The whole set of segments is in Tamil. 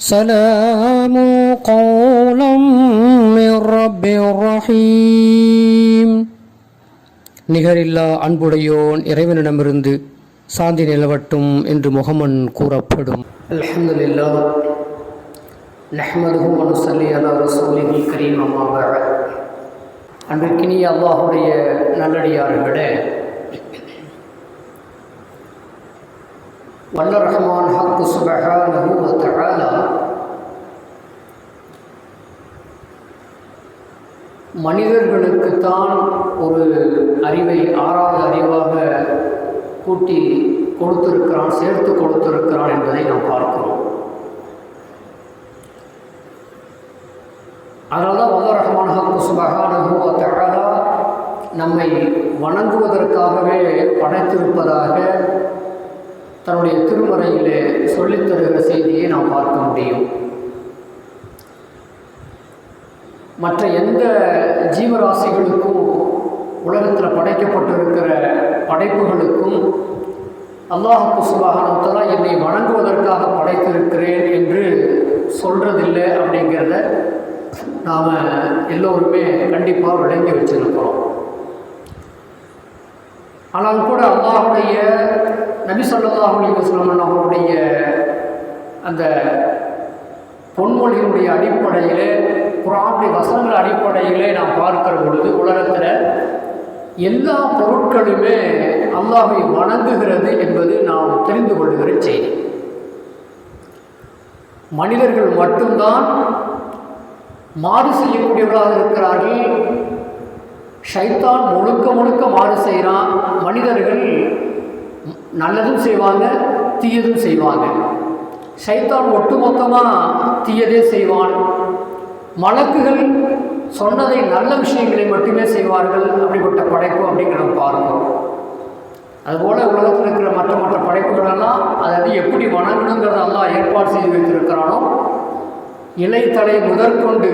سلام قولا من رب رحيم நிகரில்லா அன்புடையோன் இறைவனிடமிருந்து சாந்தி நிலவட்டும் என்று முகமன் கூறப்படும் அல்ஹம்துலில்லா நஹ்மதுஹு வ நுஸல்லி அலா ரசூலிஹில் கரீம் அம்மா பஅத் அன்பிற்கினிய அல்லாஹுடைய நல்லடியார்களே வல்ல ரஹ்மான் ஹக்கு சுபஹானஹு வ தஆலா மனிதர்களுக்குத்தான் ஒரு அறிவை ஆறாவது அறிவாக கூட்டி கொடுத்திருக்கிறான் சேர்த்து கொடுத்திருக்கிறான் என்பதை நாம் பார்க்கிறோம். அதனால தான் வல்ல ரஹ்மான் ஹக்கு சுபஹானஹு நம்மை வணங்குவதற்காகவே படைத்திருப்பதாக தன்னுடைய திருமறையிலே சொல்லித் தருகிற செய்தியை நாம் பார்க்க முடியும். மற்ற எந்த ஜீவராசிகளுக்கும் உலகத்தில் படைக்கப்பட்டிருக்கிற படைப்புகளுக்கும் அல்லாஹு சுபாகனத்தலா என்னை வணங்குவதற்காக படைத்திருக்கிறேன் என்று சொல்கிறதில்லை அப்படிங்கிறத நாம் எல்லோருமே கண்டிப்பாக விளங்கி வச்சிருக்கிறோம். ஆனால் கூட அல்லாஹுடைய நபி சொல்லாஹ் அலிவஸ்லம் அவருடைய அந்த பொன்மொழியினுடைய அடிப்படையில் குரானுடைய வசனங்கள் அடிப்படையிலே நாம் பார்க்கிற பொழுது உலகத்தில் எல்லா பொருட்களுமே அல்லாஹை வணங்குகிறது என்பது நாம் தெரிந்து கொள்ளுகிற செய்தி. மனிதர்கள் மட்டும்தான் மாறு செய்யக்கூடியவர்களாக இருக்கிறார்கள். ஷைத்தான் முழுக்க முழுக்க மாறு செய்கிறான் மனிதர்கள் நல்லதும் செய்வாங்க தீயதும் செய்வாங்க. சைத்தான் ஒட்டுமொத்தமாக தீயதே செய்வான். மலக்குகள் சொன்னதை நல்ல விஷயங்களை மட்டுமே செய்வார்கள் அப்படிப்பட்ட படைப்பு அப்படிங்கிறத பார்க்கிறோம். அதுபோல் உலகத்தில் இருக்கிற மற்ற மற்ற படைப்புகளெல்லாம் அதாவது எப்படி வணங்கணுங்கிறத எல்லாம் ஏற்பாடு செய்து வைத்திருக்கிறானோ இலைத்தலை முதற்கொண்டு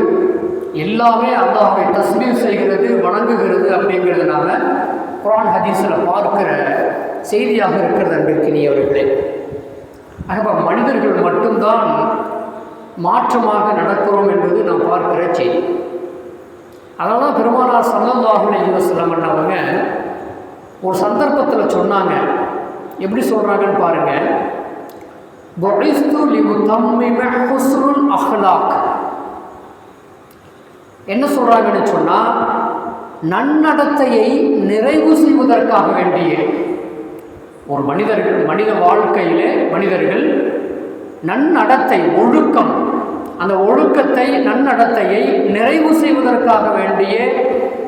எல்லாமே அல்லாஹை தஸ்மீர் செய்கிறது வணங்குகிறது அப்படிங்கிறதுனால குரான் ஹதீஸில் பார்க்கிற செய்தியாக இருக்கிறது அன்பிற்கினியவர்களே. ஆக மனிதர்கள் மட்டும்தான் மாற்றமாக நடக்கிறோம் என்பது நாம் பார்க்கிற செய்தி. அதனால தான் பெருமானார் சல்லல்லாஹுலே யுவஸ்லம் பண்ணவங்க ஒரு சந்தர்ப்பத்தில் சொன்னாங்க. எப்படி சொல்கிறாங்கன்னு பாருங்கள் அஹ்லாக். என்ன சொல்கிறாங்கன்னு சொன்னால் நன்னடத்தையை நிறைவு செய்வதற்காக வேண்டிய ஒரு மனிதர்கள் மனித வாழ்க்கையிலே மனிதர்கள் நன்னடத்தை ஒழுக்கம் அந்த ஒழுக்கத்தை நன்னடத்தையை நிறைவு செய்வதற்காக வேண்டிய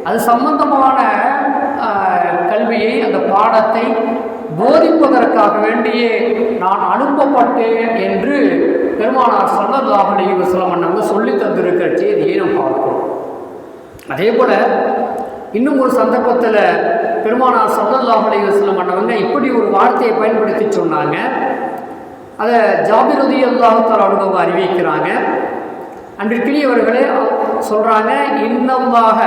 அது சம்பந்தமான கல்வியை அந்த பாடத்தை போதிப்பதற்காக வேண்டியே நான் அனுப்பப்பட்டேன் என்று பெருமானார் சல்லல்லாஹ் அலி வசலம் நம்ம சொல்லி தந்திருக்கிற செய்தியை நாம் பார்க்கிறோம். அதே போல் இன்னும் ஒரு சந்தர்ப்பத்தில் பெருமானார் சல்லல்லாஹ் அலி வசலம் பண்ணவங்க இப்படி ஒரு வார்த்தையை பயன்படுத்தி சொன்னாங்க. அதை ஜாபிருதி அல்லாஹால் அவங்க அறிவிக்கிறாங்க. அன்றைக்கிளியவர்களே சொல்கிறாங்க இன்னமாக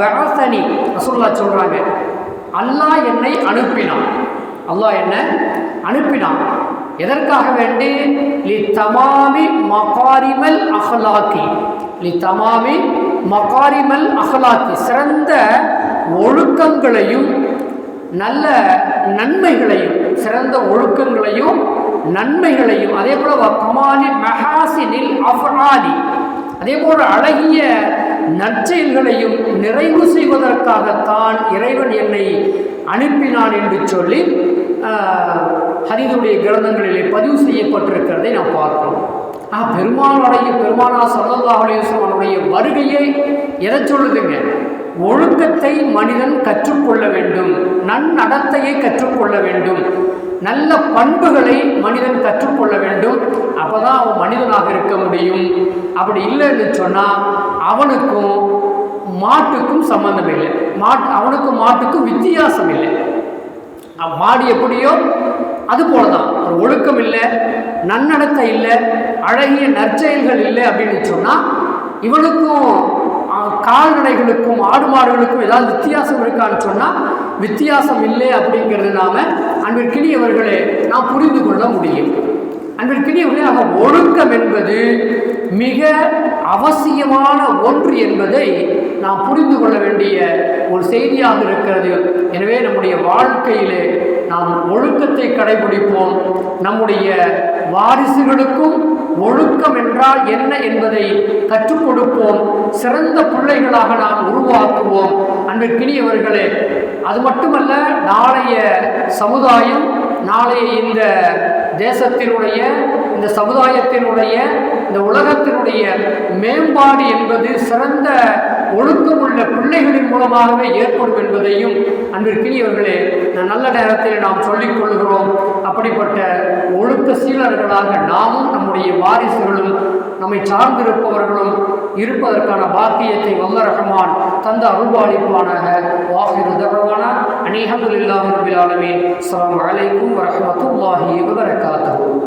பரசனி ரசுல்லா சொல்கிறாங்க அல்லாஹ் என்னை அனுப்பினான். அல்லாஹ் என்ன அனுப்பினான். எதற்காக வேண்டி? லி தமாமி மகாரிமல் அஹலாக்கி. லி தமாமி மகாரிமல் அஹலாக்கி. சிறந்த ஒழுக்கங்களையும் நல்ல நன்மைகளையும் சிறந்த ஒழுக்கங்களையும் நன்மைகளையும் அதே போல கமாலி மெஹாசினில் அஃபாலி அதே போல அழகிய நற்செயல்களையும் நிறைவு செய்வதற்காகத்தான் இறைவன் என்னை அனுப்பினான் என்று சொல்லி ஹரிதுடைய கிரந்தங்களிலே பதிவு செய்யப்பட்டிருக்கிறதை நாம் பார்க்கிறோம் ஆ பெருமானுடைய பெருமானா சல்லல்லா அலேஸ்வரனுடைய வருகையை எதை சொல்லுதுங்க? ஒழுக்கத்தை மனிதன் கற்றுக்கொள்ள வேண்டும் நன்னடத்தையை கற்றுக்கொள்ள வேண்டும். நல்ல பண்புகளை மனிதன் கற்றுக்கொள்ள வேண்டும். அப்போ தான் அவன் மனிதனாக இருக்க முடியும். அப்படி இல்லைன்னு சொன்னால் அவனுக்கும் மாட்டுக்கும் சம்பந்தம் இல்லை. மாட்டு அவனுக்கும் மாட்டுக்கும் வித்தியாசம் இல்லை. மாடு எப்படியோ அது போல தான் ஒரு ஒழுக்கம் இல்லை நன்னடத்தை இல்லை அழகிய நற்செயல்கள் இல்லை அப்படின்னு சொன்னால் இவனுக்கும் கால்நடைகளுக்கும் ஆடு மாடுகளுக்கும் ஏதாவது வித்தியாசம் இருக்கான்னு சொன்னால் வித்தியாசம் இல்லை அப்படிங்கிறது நாம் அன்பிற்கினியவர்களே நாம் புரிந்து கொள்ள முடியும். அன்பிற்கினியவர்களே ஆக ஒழுக்கம் என்பது மிக அவசியமான ஒன்று என்பதை நாம் புரிந்து கொள்ள வேண்டிய ஒரு செய்தியாக இருக்கிறது. எனவே நம்முடைய வாழ்க்கையிலே நாம் ஒழுக்கத்தை கடைபிடிப்போம். நம்முடைய வாரிசுகளுக்கும் ஒழுக்கம் என்றால் என்ன என்பதை கற்றுக் கொடுப்போம். சிறந்த பிள்ளைகளாக நாம் உருவாக்குவோம். அன்பிற்கினியவர்களே அது மட்டுமல்ல நாளைய சமுதாயம் நாளைய இந்த தேசத்தினுடைய இந்த சமுதாயத்தினுடைய இந்த உலகத்தினுடைய மேம்பாடு என்பது சிறந்த ஒழுக்கம் உள்ள பிள்ளைகளின் மூலமாகவே ஏற்படும் என்பதையும் அன்பிற்கினியவர்களே நல்ல நேரத்தில் நாம் சொல்லிக் கொள்கிறோம். அப்படிப்பட்ட ஒழுக்க சீலர்களாக நாமும் நம்முடைய வாரிசுகளும் நம்மை சார்ந்திருப்பவர்களும் இருப்பதற்கான பாக்கியத்தை வல்ல ரஹ்மான் தந்த அருள்பாலிப்பானாக. வாசிறு தகவான அநேகங்கள் இல்லாமல் ஆலமீன். அஸ்ஸலாமு அலைக்கும் வரஹ்மத்துல்லாஹி வபரகாத்துஹு.